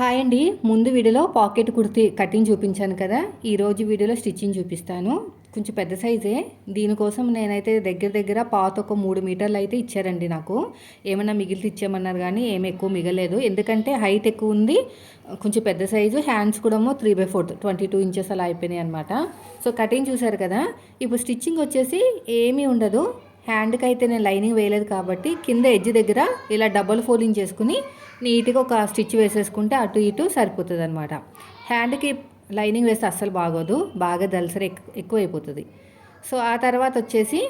Hi అండి. ముందు వీడియోలో పాకెట్ కుర్తి కటింగ్ చూపించాను కదా. ఈరోజు వీడియోలో స్టిచ్చింగ్ చూపిస్తాను. కొంచెం పెద్ద సైజే. దీనికోసం నేనైతే దగ్గర దగ్గర పాత ఒక మూడు మీటర్లు అయితే ఇచ్చారండి నాకు. ఏమైనా మిగిలితే ఇచ్చామన్నారు కానీ ఏమి ఎక్కువ మిగలేదు. ఎందుకంటే హైట్ ఎక్కువ ఉంది. కొంచెం పెద్ద సైజు. హ్యాండ్స్ కూడా three by fourth twenty two inches అలా అయిపోయినాయి అనమాట సో కటింగ్ చూసారు కదా. ఇప్పుడు స్టిచ్చింగ్ వచ్చేసి ఏమీ ఉండదు. హ్యాండ్కి అయితే నేను లైనింగ్ వేయలేదు కాబట్టి కింద ఎడ్జ్ దగ్గర ఇలా డబల్ ఫోల్డింగ్ చేసుకుని నీట్గా ఒక స్టిచ్ వేసేసుకుంటే అటు ఇటు సరిపోతుంది అనమాట హ్యాండ్కి లైనింగ్ వేస్తే అస్సలు బాగోదు బాగా దలసరి ఎక్కువ అయిపోతుంది సో ఆ తర్వాత వచ్చేసి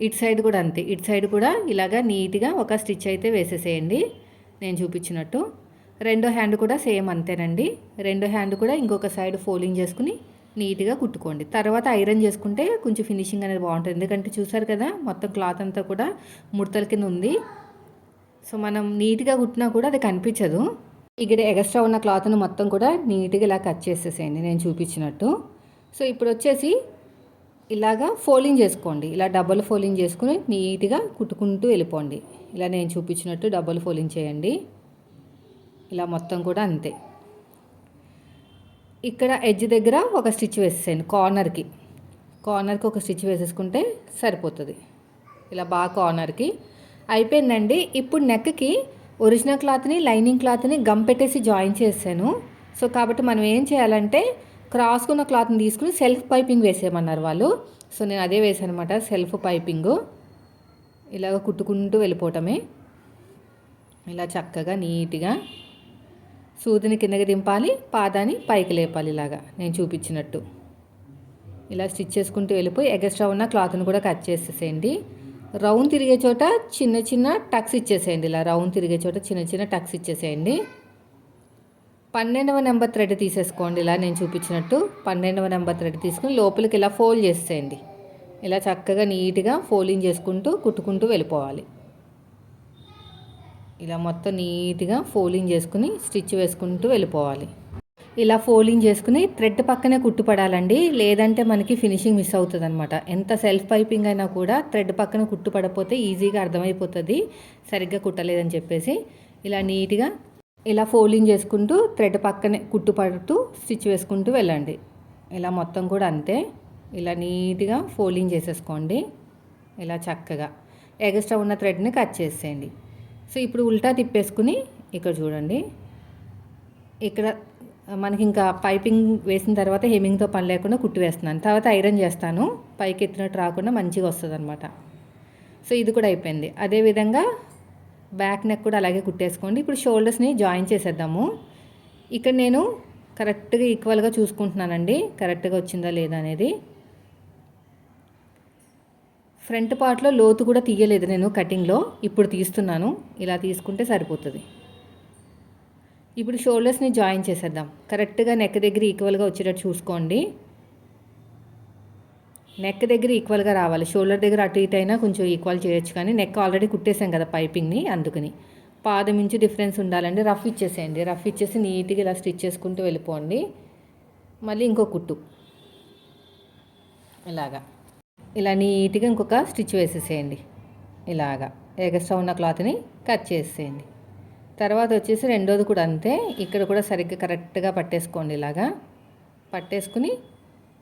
ఇటు సైడ్ కూడా అంతే ఇటు సైడ్ కూడా ఇలాగా నీట్గా ఒక స్టిచ్ అయితే వేసేసేయండి నేను చూపించినట్టు. రెండో హ్యాండ్ కూడా సేమ్ అంతేనండి. రెండో హ్యాండ్ కూడా ఇంకొక సైడ్ ఫోల్డింగ్ చేసుకుని నీట్గా కుట్టుకోండి. తర్వాత ఐరన్ చేసుకుంటే కొంచెం ఫినిషింగ్ అనేది బాగుంటుంది. ఎందుకంటే చూసారు కదా మొత్తం క్లాత్ అంతా కూడా ముడతల కింద ఉంది. సో మనం నీట్గా కుట్టినా కూడా అది కనిపించదు. ఇక్కడ ఎగస్ట్రా ఉన్న క్లాత్ను మొత్తం కూడా నీట్గా ఇలా కట్ చేసేసేయండి. నేను చూపించినట్టు. సో ఇప్పుడు వచ్చేసి ఇలాగా ఫోల్డింగ్ చేసుకోండి. ఇలా డబల్ ఫోల్డింగ్ చేసుకుని నీట్గా కుట్టుకుంటూ వెళ్ళిపోండి. ఇలా నేను చూపించినట్టు డబల్ ఫోల్డింగ్ చేయండి. ఇలా మొత్తం కూడా అంతే. ఇక్కడ ఎడ్జ్ దగ్గర ఒక స్టిచ్ వేసేసేయండి కార్నర్కి కార్నర్కి ఒక స్టిచ్ వేసేసుకుంటే సరిపోతుంది. ఇలా బాగా కార్నర్కి అయిపోయిందండి. ఇప్పుడు నెక్కి ఒరిజినల్ క్లాత్ని లైనింగ్ క్లాత్ని గమ్ పెట్టేసి జాయిన్ చేశాను. సో కాబట్టి మనం ఏం చేయాలంటే క్రాస్కున్న క్లాత్ని తీసుకుని సెల్ఫ్ పైపింగ్ వేసేయమన్నారు వాళ్ళు. సో నేను అదే వేసాను అనమాట సెల్ఫ్ పైపింగ్ ఇలాగ కుట్టుకుంటూ వెళ్ళిపోవటమే. ఇలా చక్కగా నీట్గా సూదిని కిందకి దింపాలి పాదాన్ని పైకి లేపాలి ఇలాగా. నేను చూపించినట్టు. ఇలా స్టిచ్ చేసుకుంటూ వెళ్ళిపోయి ఎగస్ట్రా ఉన్న క్లాత్ని కూడా కట్ చేసేసేయండి. రౌండ్ తిరిగే చోట చిన్న చిన్న టక్స్ ఇచ్చేసేయండి ఇలా. రౌండ్ తిరిగే చోట చిన్న చిన్న టక్స్ ఇచ్చేసేయండి. పన్నెండవ నెంబర్ థ్రెడ్ తీసేసుకోండి ఇలా. నేను చూపించినట్టు పన్నెండవ నెంబర్ థ్రెడ్ తీసుకుని లోపలికి ఇలా ఫోల్డ్ చేసేయండి ఇలా చక్కగా నీట్గా ఫోల్డింగ్ చేసుకుంటూ కుట్టుకుంటూ వెళ్ళిపోవాలి. ఇలా మొత్తం నీట్గా ఫోల్డింగ్ చేసుకుని స్టిచ్ వేసుకుంటూ వెళ్ళిపోవాలి. ఇలా ఫోల్డింగ్ చేసుకుని థ్రెడ్ పక్కనే కుట్టుపడాలండి. లేదంటే మనకి ఫినిషింగ్ మిస్ అవుతుంది అనమాట ఎంత సెల్ఫ్ పైపింగ్ అయినా కూడా థ్రెడ్ పక్కన కుట్టుపడపోతే ఈజీగా అర్థమైపోతుంది. సరిగ్గా కుట్టలేదని చెప్పేసి ఇలా నీట్గా ఇలా ఫోల్డింగ్ చేసుకుంటూ థ్రెడ్ పక్కనే కుట్టుపడుతూ స్టిచ్ వేసుకుంటూ వెళ్ళండి. ఇలా మొత్తం కూడా అంతే. ఇలా నీట్గా ఫోల్డింగ్ చేసేసుకోండి. ఇలా చక్కగా. ఎగస్ట్రా ఉన్న థ్రెడ్ని కట్ చేసేయండి. సో ఇప్పుడు ఉల్టా తిప్పేసుకుని ఇక్కడ చూడండి. ఇక్కడ మనకి ఇంకా పైపింగ్ వేసిన తర్వాత హెమింగ్తో పని లేకుండా కుట్టి వేస్తున్నాను. తర్వాత ఐరన్ చేస్తాను. పైకి ఎత్తినట్టు రాకుండా మంచిగా వస్తుంది అనమాట సో ఇది కూడా అయిపోయింది. అదేవిధంగా బ్యాక్ నెక్ కూడా అలాగే కుట్టేసుకోండి. ఇప్పుడు షోల్డర్స్ని జాయిన్ చేసేద్దాము. ఇక్కడ నేను కరెక్ట్గా ఈక్వల్గా చూసుకుంటున్నానండి. కరెక్ట్గా వచ్చిందా లేదా అనేది. ఫ్రంట్ పార్ట్లో లోతు కూడా తీయలేదు నేను కటింగ్లో. ఇప్పుడు తీస్తున్నాను. ఇలా తీసుకుంటే సరిపోతుంది. ఇప్పుడు షోల్డర్స్ని జాయిన్ చేసేద్దాం. కరెక్ట్గా నెక్ దగ్గర ఈక్వల్గా వచ్చేటట్టు చూసుకోండి. నెక్ దగ్గర ఈక్వల్గా రావాలి. షోల్డర్ దగ్గర అటు ఇటు అయినా కొంచెం ఈక్వల్ చేయొచ్చు కానీ నెక్ ఆల్రెడీ కుట్టేసాం కదా పైపింగ్ని అందుకని. పాదం ఇంచు డిఫరెన్స్ ఉండాలండి రఫ్ ఇచ్చేసేయండి. రఫ్ ఇచ్చేసి నీట్గా ఇలా స్టిచ్ చేసుకుంటూ వెళ్ళిపోండి. మళ్ళీ ఇంకో కుట్టు. ఇలాగా. ఇలా నీట్గా ఇంకొక స్టిచ్ వేసేసేయండి. ఇలాగా ఎగస్ట్రా ఉన్న క్లాత్ని కట్ చేసేయండి తర్వాత వచ్చేసి రెండోది కూడా అంతే. ఇక్కడ కూడా సరిగ్గా కరెక్ట్గా పట్టేసుకోండి ఇలాగా. పట్టేసుకుని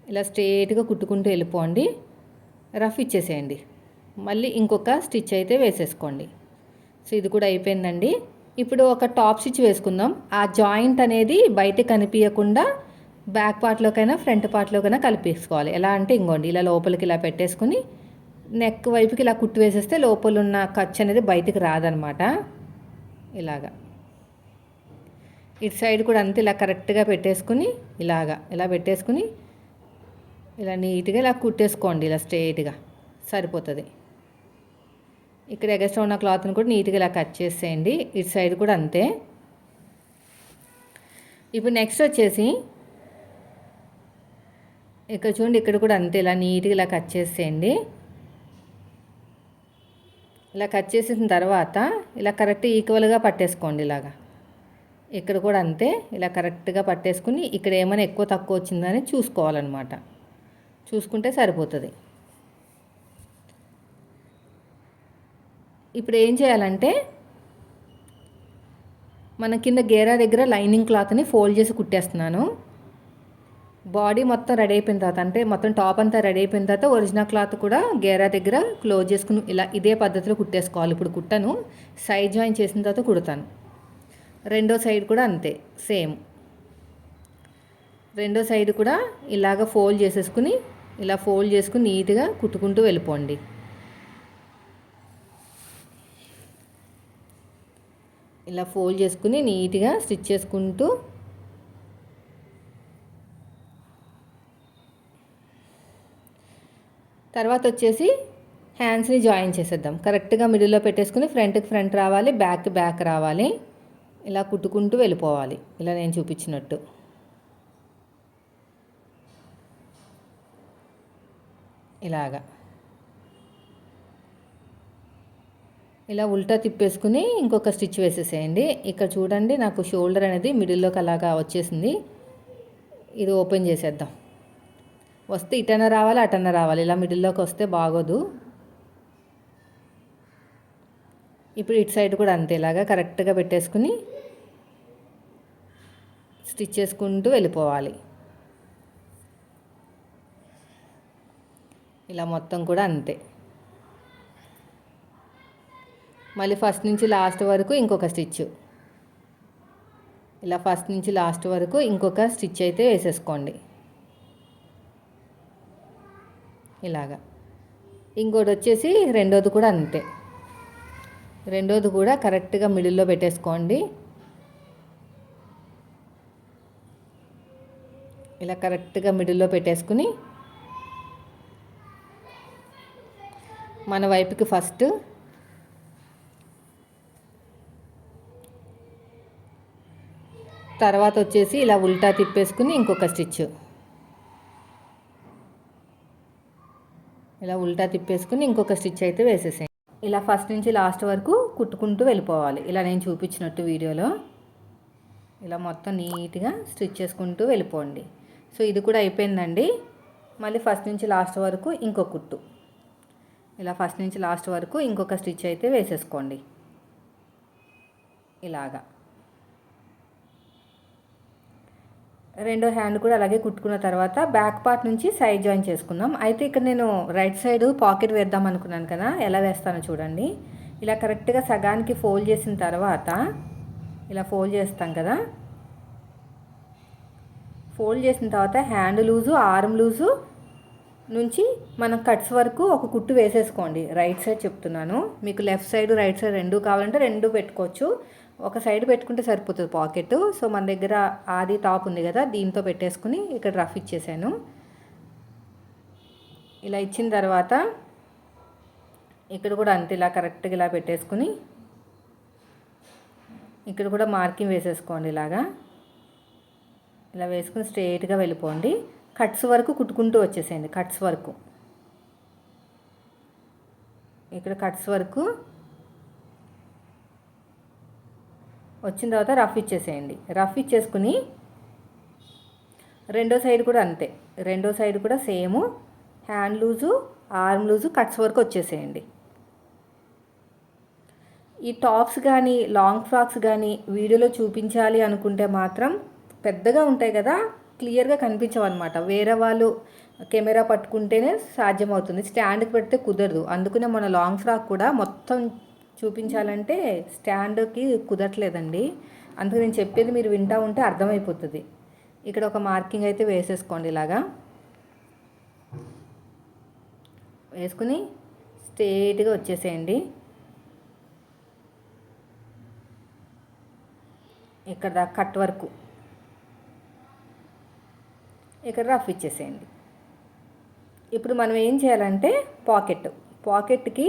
ఇలా స్ట్రేట్గా కుట్టుకుంటూ వెళ్ళిపోండి. రఫ్ ఇచ్చేసేయండి. మళ్ళీ ఇంకొక స్టిచ్ అయితే వేసేసుకోండి. సో ఇది కూడా అయిపోయిందండి. ఇప్పుడు ఒక టాప్ స్టిచ్ వేసుకుందాం. ఆ జాయింట్ అనేది బయట కనిపించకుండా బ్యాక్ పార్ట్లోకైనా ఫ్రంట్ పార్ట్లోకైనా కలిపేసుకోవాలి. ఎలా అంటే ఇంకోండి ఇలా లోపలికి ఇలా పెట్టేసుకుని నెక్ వైపుకి ఇలా కుట్టు వేసేస్తే లోపల ఉన్న ఖర్చు అనేది బయటకు రాదనమాట. ఇలాగా. ఇటు సైడ్ కూడా అంతే ఇలా కరెక్ట్గా పెట్టేసుకుని ఇలాగా ఇలా పెట్టేసుకుని ఇలా నీట్గా ఇలా కుట్టేసుకోండి ఇలా స్ట్రైట్గా సరిపోతుంది. ఇక్కడ ఎగస్ట్రా ఉన్న క్లాత్ని కూడా నీట్గా ఇలా కట్ చేసేయండి. ఇటు సైడ్ కూడా అంతే. ఇప్పుడు నెక్స్ట్ వచ్చేసి ఇక్కడ చూడండి ఇక్కడ కూడా అంతే ఇలా నీట్గా ఇలా కట్ చేసేయండి. ఇలా కట్ చేసిన తర్వాత ఇలా కరెక్ట్ ఈక్వల్గా పట్టేసుకోండి ఇలాగా. ఇక్కడ కూడా అంతే ఇలా కరెక్ట్గా పట్టేసుకుని ఇక్కడ ఏమైనా ఎక్కువ తక్కువ వచ్చిందని చూసుకోవాలన్నమాట. చూసుకుంటే సరిపోతుంది. ఇప్పుడు ఏం చేయాలంటే మన కింద గేరా దగ్గర లైనింగ్ క్లాత్ని ఫోల్డ్ చేసి కుట్టేస్తున్నాను. బాడీ మొత్తం రెడీ అయిపోయిన తర్వాత అంటే మొత్తం టాప్ అంతా రెడీ అయిపోయిన తర్వాత ఒరిజినల్ క్లాత్ కూడా గేరా దగ్గర క్లోజ్ చేసుకుని ఇలా ఇదే పద్ధతిలో కుట్టేసుకోవాలి. ఇప్పుడు కుట్టను సైడ్ జాయిన్ చేసిన తర్వాత కుడతాను. రెండో సైడ్ కూడా అంతే సేమ్. రెండో సైడ్ కూడా ఇలాగ ఫోల్డ్ చేసేసుకుని ఇలా ఫోల్డ్ చేసుకుని నీట్గా కుట్టుకుంటూ వెళ్ళిపోండి. ఇలా ఫోల్డ్ చేసుకుని నీట్గా స్టిచ్ చేసుకుంటూ తర్వాత వచ్చేసి హ్యాండ్స్ని జాయిన్ చేసేద్దాం. కరెక్ట్గా మిడిల్లో పెట్టేసుకుని ఫ్రంట్కి ఫ్రంట్ రావాలి బ్యాక్ బ్యాక్ రావాలి. ఇలా కుట్టుకుంటూ వెళ్ళిపోవాలి. ఇలా నేను చూపించినట్టు. ఇలాగా. ఇలా ఉల్టా తిప్పేసుకుని ఇంకొక స్టిచ్ వేసేసేయండి. ఇక్కడ చూడండి నాకు షోల్డర్ అనేది మిడిల్లోకి అలాగా వచ్చేసింది. ఇది ఓపెన్ చేసేద్దాం. వస్తే ఇటన రావాలి అటన రావాలి. ఇలా మిడిల్లోకి వస్తే బాగోదు. ఇప్పుడు ఇటు సైడ్ కూడా అంతే ఇలాగా కరెక్ట్గా పెట్టేసుకుని స్టిచ్ చేసుకుంటూ వెళ్ళిపోవాలి. ఇలా మొత్తం కూడా అంతే. మళ్ళీ ఫస్ట్ నుంచి లాస్ట్ వరకు ఇంకొక స్టిచ్ ఇలా ఫస్ట్ నుంచి లాస్ట్ వరకు ఇంకొక స్టిచ్ అయితే వేసేసుకోండి. ఇలాగా. ఇంకోటి వచ్చేసి రెండోది కూడా అంతే. రెండోది కూడా కరెక్ట్గా మిడిల్లో పెట్టేసుకోండి. ఇలా కరెక్ట్గా మిడిల్లో పెట్టేసుకుని మన వైపుకి ఫస్ట్ తర్వాత వచ్చేసి ఇలా ఉల్టా తిప్పేసుకుని ఇంకొక స్టిచ్ ఇలా ఉల్టా తిప్పేసుకుని ఇంకొక స్టిచ్ అయితే వేసేసేయండి. ఇలా ఫస్ట్ నుంచి లాస్ట్ వరకు కుట్టుకుంటూ వెళ్ళిపోవాలి. ఇలా నేను చూపించినట్టు వీడియోలో. ఇలా మొత్తం నీట్గా స్టిచ్ చేసుకుంటూ వెళ్ళిపోండి. సో ఇది కూడా అయిపోయిందండి. మళ్ళీ ఫస్ట్ నుంచి లాస్ట్ వరకు ఇంకో కుట్టు. ఇలా ఫస్ట్ నుంచి లాస్ట్ వరకు ఇంకొక స్టిచ్ అయితే వేసేసుకోండి. ఇలాగా. రెండో హ్యాండ్ కూడా అలాగే కుట్టుకున్న తర్వాత బ్యాక్ పార్ట్ నుంచి సైడ్ జాయిన్ చేసుకుందాం. అయితే ఇక్కడ నేను రైట్ సైడ్ పాకెట్ వేద్దాం అనుకున్నాను కదా ఎలా వేస్తానో చూడండి. ఇలా కరెక్ట్గా సగానికి ఫోల్డ్ చేసిన తర్వాత ఇలా ఫోల్డ్ చేస్తాం కదా. ఫోల్డ్ చేసిన తర్వాత హ్యాండ్ లూజు ఆర్మ్ లూజు నుంచి మనం కట్స్ వరకు ఒక కుట్టు వేసేసుకోండి. రైట్ సైడ్ చెప్తున్నాను. మీకు లెఫ్ట్ సైడ్ రైట్ సైడ్ రెండు కావాలంటే రెండు పెట్టుకోవచ్చు. ఒక సైడ్ పెట్టుకుంటే సరిపోతుంది పాకెట్. సో మన దగ్గర ఆది టాప్ ఉంది కదా దీంతో పెట్టేసుకుని ఇక్కడ రఫ్ ఇచ్చేసాను. ఇలా ఇచ్చిన తర్వాత ఇక్కడ కూడా అంతే ఇలా కరెక్ట్గా ఇలా పెట్టేసుకుని ఇక్కడ కూడా మార్కింగ్ వేసేసుకోండి ఇలాగా. ఇలా వేసుకుని స్ట్రైట్గా వెళ్ళిపోండి. కట్స్ వరకు కుట్టుకుంటూ వచ్చేసేయండి కట్స్ వరకు. ఇక్కడ కట్స్ వరకు వచ్చిన తర్వాత రఫ్ ఇచ్చేసేయండి. రఫ్ ఇచ్చేసుకుని రెండో సైడ్ కూడా అంతే. రెండో సైడ్ కూడా same hand loose arm loose cuts వరకు వచ్చేసేయండి. ఈ టాప్స్ కానీ లాంగ్ ఫ్రాక్స్ కానీ వీడియోలో చూపించాలి అనుకుంటే మాత్రం పెద్దగా ఉంటాయి కదా క్లియర్గా కనిపించవన్నమాట. వేరే వాళ్ళు కెమెరా పట్టుకుంటేనే సాధ్యమవుతుంది. స్టాండ్కి పెడితే కుదరదు. అందుకనే మన లాంగ్ ఫ్రాక్ కూడా మొత్తం చూపించాలంటే స్టాండ్కి కుదరట్లేదండి. అందుకు నేను చెప్పేది మీరు వింటా ఉంటే అర్థమైపోతుంది. ఇక్కడ ఒక మార్కింగ్ అయితే వేసేసుకోండి ఇలాగా. వేసుకుని స్ట్రేట్గా వచ్చేసేయండి. ఇక్కడ కట్ వరకు. ఇక్కడ రఫ్ ఇచ్చేసేయండి. ఇప్పుడు మనం ఏం చేయాలంటే పాకెట్. పాకెట్కి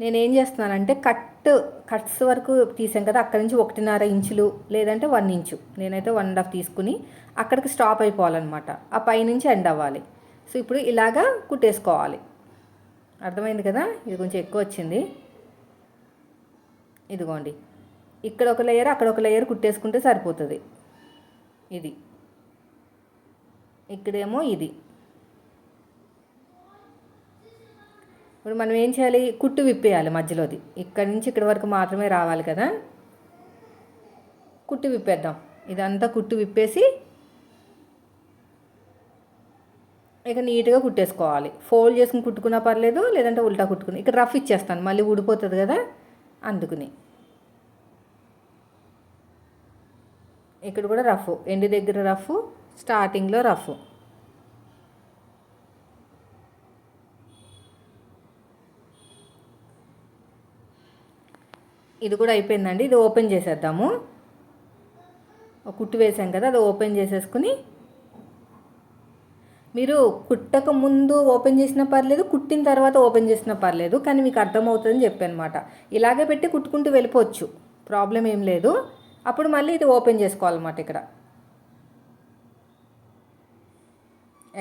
నేను ఏం చేస్తున్నానంటే కట్ కట్స్ వరకు తీసాం కదా అక్కడి నుంచి ఒకటిన్నర ఇంచులు లేదంటే వన్ ఇంచు. నేనైతే వన్ అండ్ హాఫ్ తీసుకుని అక్కడికి స్టాప్ అయిపోవాలన్నమాట. ఆ పైనుంచి ఎండ్ అవ్వాలి. సో ఇప్పుడు ఇలాగా కుట్టేసుకోవాలి. అర్థమైంది కదా? ఇది కొంచెం ఎక్కువ వచ్చింది. ఇదిగోండి. ఇక్కడ ఒక లేయర్ అక్కడ ఒక లేయర్ కుట్టేసుకుంటే సరిపోతుంది. ఇది. ఇక్కడేమో ఇది. ఇప్పుడు మనం ఏం చేయాలి? కుట్టు విప్పేయాలి మధ్యలోది. ఇక్కడి నుంచి ఇక్కడి వరకు మాత్రమే రావాలి కదా. కుట్టు విప్పేద్దాం. ఇదంతా కుట్టు విప్పేసి ఇక నీట్గా కుట్టేసుకోవాలి. ఫోల్డ్ చేసుకుని కుట్టుకున్నా పర్లేదు లేదంటే ఉల్టా కుట్టుకుని. ఇక్కడ రఫ్ ఇచ్చేస్తాను. మళ్ళీ ఊడిపోతుంది కదా అందుకుని. ఇక్కడ కూడా రఫ్. ఎండి దగ్గర రఫ్ స్టార్టింగ్లో రఫ్. ఇది కూడా అయిపోయిందండి. ఇది ఓపెన్ చేసేద్దాము. కుట్టు వేసాం కదా అది ఓపెన్ చేసేసుకుని మీరు కుట్టక ముందు ఓపెన్ చేసినా పర్లేదు కుట్టిన తర్వాత ఓపెన్ చేసినా పర్లేదు కానీ మీకు అర్థమవుతుందని చెప్పానమాట. ఇలాగే పెట్టి కుట్టుకుంటూ వెళ్ళిపోవచ్చు. ప్రాబ్లం ఏం లేదు. అప్పుడు మళ్ళీ ఇది ఓపెన్ చేసుకోవాలన్నమాట ఇక్కడ.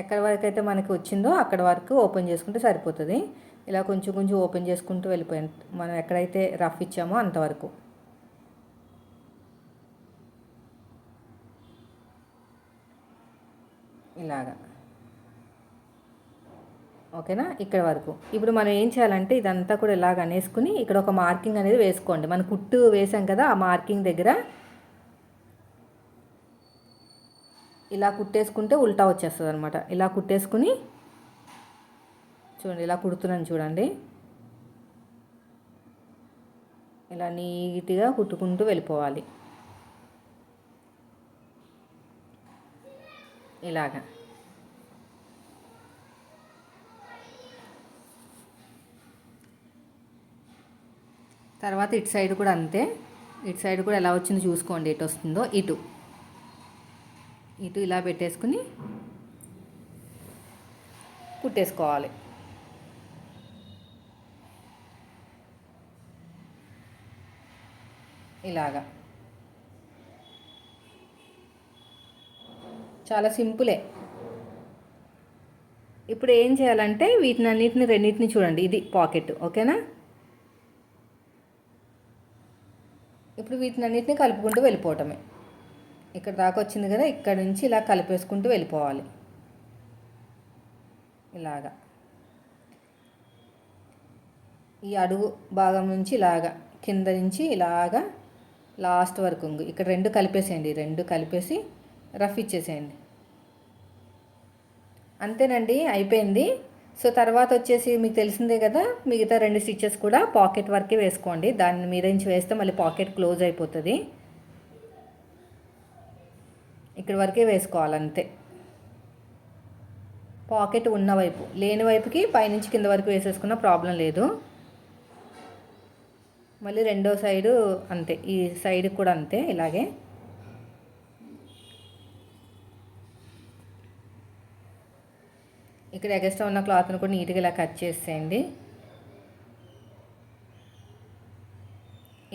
ఎక్కడి వరకు అయితే మనకి వచ్చిందో అక్కడ వరకు ఓపెన్ చేసుకుంటే సరిపోతుంది. ఇలా కొంచెం కొంచెం ఓపెన్ చేసుకుంటూ వెళ్ళిపోయాం మనం ఎక్కడైతే రఫ్ ఇచ్చామో అంతవరకు. ఇలాగా. ఓకేనా? ఇక్కడ వరకు. ఇప్పుడు మనం ఏం చేయాలంటే ఇదంతా కూడా ఇలాగ అనేసుకుని ఇక్కడ ఒక మార్కింగ్ అనేది వేసుకోండి. మన కుట్టు వేసాం కదా ఆ మార్కింగ్ దగ్గర ఇలా కుట్టేసుకుంటే ఉల్టా వచ్చేస్తుంది అనమాట ఇలా కుట్టేసుకుని చూడండి ఇలా కుడుతున్నాను చూడండి. ఇలా నీట్గా కుట్టుకుంటూ వెళ్ళిపోవాలి. ఇలాగా. తర్వాత ఇటు సైడ్ కూడా అంతే. ఇటు సైడ్ కూడా ఎలా వచ్చిందో చూసుకోండి ఎటు వస్తుందో ఇటు. ఇటు ఇలా పెట్టేసుకుని కుట్టేసుకోవాలి. ఇలాగా. చాలా సింపులే. ఇప్పుడు ఏం చేయాలంటే వీటిని అన్నిటిని రెండింటిని చూడండి. ఇది పాకెట్ ఓకేనా? ఇప్పుడు వీటిని అన్నిటిని కలుపుకుంటూ వెళ్ళిపోవటమే. ఇక్కడ దాకా వచ్చింది కదా ఇక్కడ నుంచి ఇలా కలిపేసుకుంటూ వెళ్ళిపోవాలి. ఇలాగా. ఈ అడుగు భాగం నుంచి ఇలాగా కింద నుంచి ఇలాగా లాస్ట్ వరకు ఇక్కడ రెండు కలిపేసేయండి రెండు కలిపేసి రఫ్ ఇచ్చేసేయండి. అంతేనండి అయిపోయింది. సో తర్వాత వచ్చేసి మీకు తెలిసిందే కదా మిగతా రెండు స్టిచ్చెస్ కూడా పాకెట్ వరకే వేసుకోండి. దాని మీద నుంచి వేస్తే మళ్ళీ పాకెట్ క్లోజ్ అయిపోతుంది. ఇక్కడ వరకే వేసుకోవాలి అంతే పాకెట్ ఉన్న వైపు లేని వైపుకి పైనుంచి కింద వరకు వేసేసుకున్న ప్రాబ్లం లేదు. మళ్ళీ రెండో సైడు అంతే ఈ సైడ్ కూడా అంతే ఇలాగే. ఇక్కడ ఎగస్ట్రా ఉన్న క్లాత్ని కూడా నీట్గా ఇలా కట్ చేసేయండి.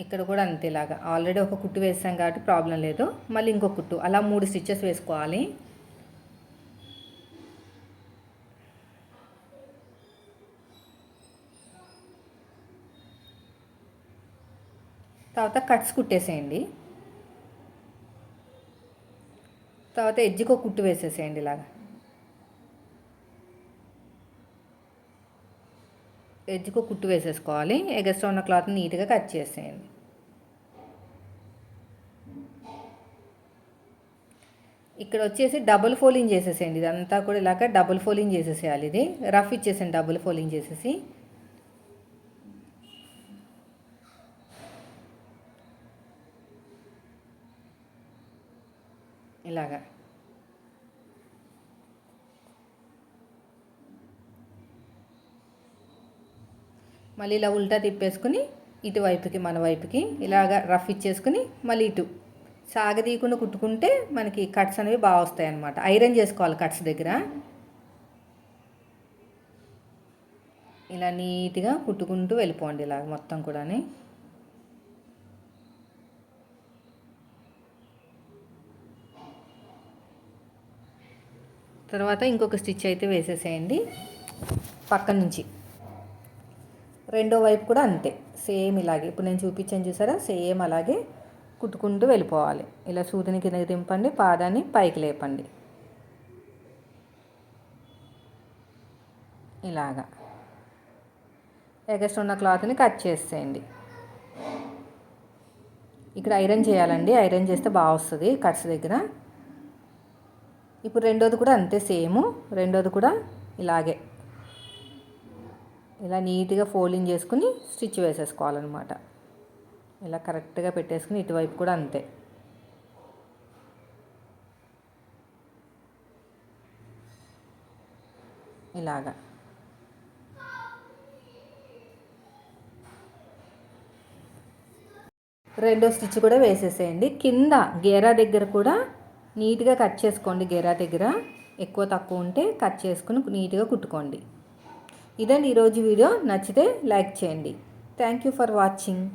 ఇక్కడ కూడా అంతే ఇలాగా. ఆల్రెడీ ఒక కుట్టు వేసాం కాబట్టి ప్రాబ్లం లేదు. మళ్ళీ ఇంకో కుట్టు అలా మూడు స్టిచ్చెస్ వేసుకోవాలి. తర్వాత కట్స్ కుట్టేసేయండి. తర్వాత ఎడ్జ్కి ఒక కుట్టు వేసేసేయండి ఇలాగా. ఎడ్జ్కు కుట్టు వేసేసుకోవాలి. ఎగస్ట్రా ఉన్న క్లాత్ నీట్గా కట్ చేసేయండి. ఇక్కడ వచ్చేసి డబుల్ ఫోలింగ్ చేసేసేయండి. ఇదంతా కూడా ఇలాగ డబుల్ ఫోలింగ్ చేసేసేయాలి ఇది. రఫ్ ఇచ్చేసేయండి డబుల్ ఫోలింగ్ చేసేసి. ఇలాగా. మళ్ళీ ఇలా ఉల్టా తిప్పేసుకుని ఇటువైపుకి మన వైపుకి ఇలాగ రఫ్ ఇచ్చేసుకుని మళ్ళీ ఇటు. సాగదీయకుండా కుట్టుకుంటే మనకి కట్స్ అనేవి బాగా వస్తాయి అన్నమాట ఐరన్ చేసుకోవాలి కట్స్ దగ్గర. ఇలా నీట్గా కుట్టుకుంటూ వెళ్ళిపోండి ఇలాగ మొత్తం కూడా తర్వాత ఇంకొక స్టిచ్ అయితే వేసేసేయండి. పక్క నుంచి. రెండో వైపు కూడా అంతే. సేమ్ ఇలాగే. ఇప్పుడు నేను చూపించాను చూసారా? సేమ్ అలాగే కుట్టుకుంటూ వెళ్ళిపోవాలి. ఇలా సూదిని కిందకి దింపండి పాదాన్ని పైకి లేపండి. ఇలాగా. ఎగస్ట్ ఉన్న క్లాత్ని కట్ చేసేయండి. ఇక్కడ ఐరన్ చేయాలండి. ఐరన్ చేస్తే బాగా వస్తుంది. కట్స్ దగ్గర. ఇప్పుడు రెండోది కూడా అంతే సేమ్. రెండోది కూడా ఇలాగే. ఇలా నీట్గా ఫోల్డింగ్ చేసుకుని స్టిచ్ వేసేసుకోవాలన్నమాట. ఇలా కరెక్ట్గా పెట్టేసుకుని ఇటువైపు కూడా అంతే. ఇలాగా. రెండో స్టిచ్ కూడా వేసేసేయండి. కింద గేరా దగ్గర కూడా నీట్గా కట్ చేసుకోండి గెరా దగ్గర. ఎక్కువ తక్కువ ఉంటే కట్ చేసుకుని నీట్గా కుట్టుకోండి. ఇదండి ఈరోజు వీడియో. నచ్చితే లైక్ చేయండి. Thank you for watching.